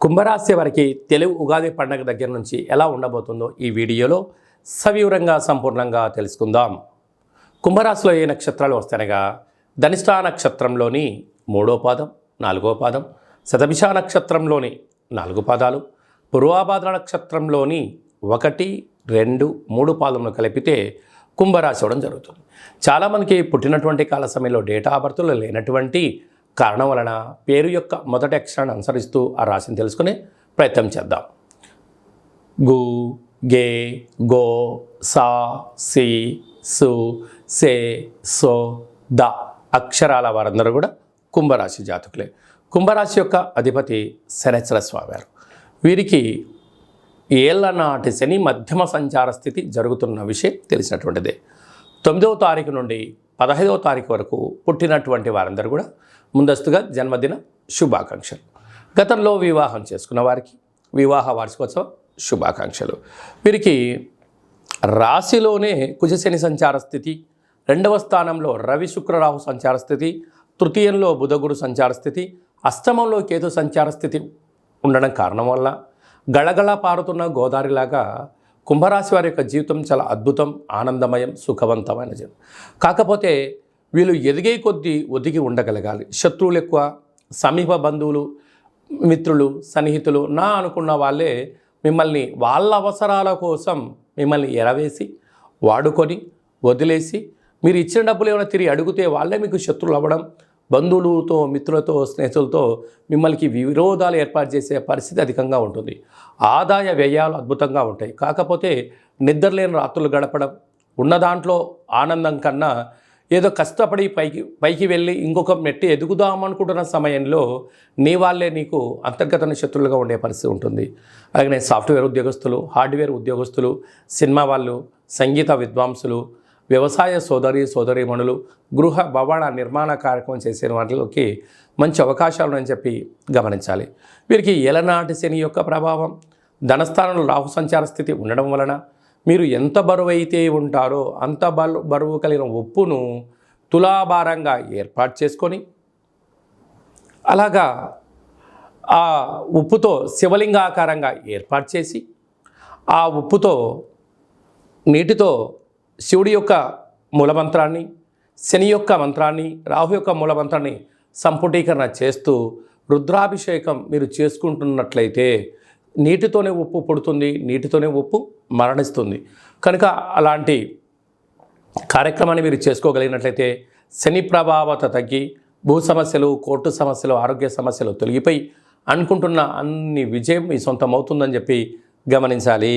కుంభరాశి వారికి తెలుగు ఉగాది పండగ దగ్గర నుంచి ఎలా ఉండబోతుందో ఈ వీడియోలో సవివరంగా సంపూర్ణంగా తెలుసుకుందాం. కుంభరాశిలో ఏ నక్షత్రాలు వస్తాయనగా ధనిష్టా నక్షత్రంలోని మూడో పాదం నాలుగో పాదం శతభిష నక్షత్రంలోని నాలుగు పాదాలు పూర్వాభాద్ర నక్షత్రంలోని ఒకటి రెండు మూడు పాదములు కలిపితే కుంభరాశి అవడం జరుగుతుంది. చాలామందికి పుట్టినటువంటి కాల సమయంలో డేటా ఆఫ్ బర్త్లో లేనటువంటి కారణం వలన పేరు యొక్క మొదటి అక్షరాన్ని అనుసరిస్తూ ఆ రాశిని తెలుసుకునే ప్రయత్నం చేద్దాం. గు గే గో సా సి సు సే సో ద అక్షరాల వారందరూ కూడా కుంభరాశి జాతకులే. కుంభరాశి యొక్క అధిపతి శనేశ్వర స్వామి వారు వీరికి ఏళ్ళ నాటి శని మధ్యమ సంచార స్థితి జరుగుతున్న విషయం తెలిసినటువంటిదే. తొమ్మిదవ తారీఖు నుండి పదహైదవ తారీఖు వరకు పుట్టినటువంటి వారందరూ కూడా ముందస్తుగా జన్మదిన శుభాకాంక్షలు. గతంలో వివాహం చేసుకున్న వారికి వివాహ వార్షికోత్సవ శుభాకాంక్షలు. వీరికి రాశిలోనే కుజశని సంచార స్థితి రెండవ స్థానంలో రవి శుక్రరాహు సంచార స్థితి తృతీయంలో బుధగురు సంచార స్థితి అష్టమంలో కేతు సంచార స్థితి ఉండడం కారణం వల్ల గళగళ పారుతున్న గోదావరిలాగా కుంభరాశి వారి యొక్క జీవితం చాలా అద్భుతం ఆనందమయం సుఖవంతమైన జీవితం. కాకపోతే వీళ్ళు ఎదిగే కొద్దీ ఒదిగి ఉండగలగాలి. శత్రువులు ఎక్కువ సమీప బంధువులు మిత్రులు సన్నిహితులు నా అనుకున్న వాళ్ళే మిమ్మల్ని వాళ్ళ అవసరాల కోసం మిమ్మల్ని ఎరవేసి వాడుకొని వదిలేసి మీరు ఇచ్చిన డబ్బులు ఏమైనా తిరిగి అడిగితే వాళ్ళే మీకు శత్రువులు అవ్వడం బంధువులతో మిత్రులతో స్నేహితులతో మిమ్మల్ని విరోధాలు ఏర్పాటు చేసే పరిస్థితి అధికంగా ఉంటుంది. ఆదాయ వ్యయాలు అద్భుతంగా ఉంటాయి. కాకపోతే నిద్రలేని రాత్రులు గడపడం ఉన్న దాంట్లో ఆనందం కన్నా ఏదో కష్టపడి పైకి పైకి వెళ్ళి ఇంకొక మెట్టి ఎదుగుదామనుకుంటున్న సమయంలో నీ వాళ్ళే నీకు అంతర్గత శత్రులుగా ఉండే పరిస్థితి ఉంటుంది. అలాగే సాఫ్ట్వేర్ ఉద్యోగస్తులు హార్డ్వేర్ ఉద్యోగస్తులు సినిమా వాళ్ళు సంగీత విద్వాంసులు వ్యవసాయ సోదరి సోదరీమణులు గృహ భవన నిర్మాణ కార్యక్రమం చేసే వాటిలోకి మంచి అవకాశాలు అని చెప్పి గమనించాలి. వీరికి ఎలనాటి శని యొక్క ప్రభావం ధనస్థానంలో రాహు సంచార స్థితి ఉండడం వలన మీరు ఎంత బరువు అయితే ఉంటారో అంత బలు బరువు కలిగిన ఉప్పును తులాభారంగా ఏర్పాటు చేసుకొని అలాగా ఆ ఉప్పుతో శివలింగాకారంగా ఏర్పాటు చేసి ఆ ఉప్పుతో నీటితో శివుడి యొక్క మూలమంత్రాన్ని శని యొక్క మంత్రాన్ని రాహు యొక్క మూలమంత్రాన్ని సంపుటీకరణ చేస్తూ రుద్రాభిషేకం మీరు చేసుకుంటున్నట్లయితే నీటితోనే ఉప్పు పుడుతుంది నీటితోనే ఉప్పు మరణిస్తుంది. కనుక అలాంటి కార్యక్రమాన్ని మీరు చేసుకోగలిగినట్లయితే శని ప్రభావత తగ్గి భూ సమస్యలు కోర్టు సమస్యలు ఆరోగ్య సమస్యలు తొలగిపోయి అనుకుంటున్న అన్ని విజయం మీ సొంతం అవుతుందని చెప్పి గమనించాలి.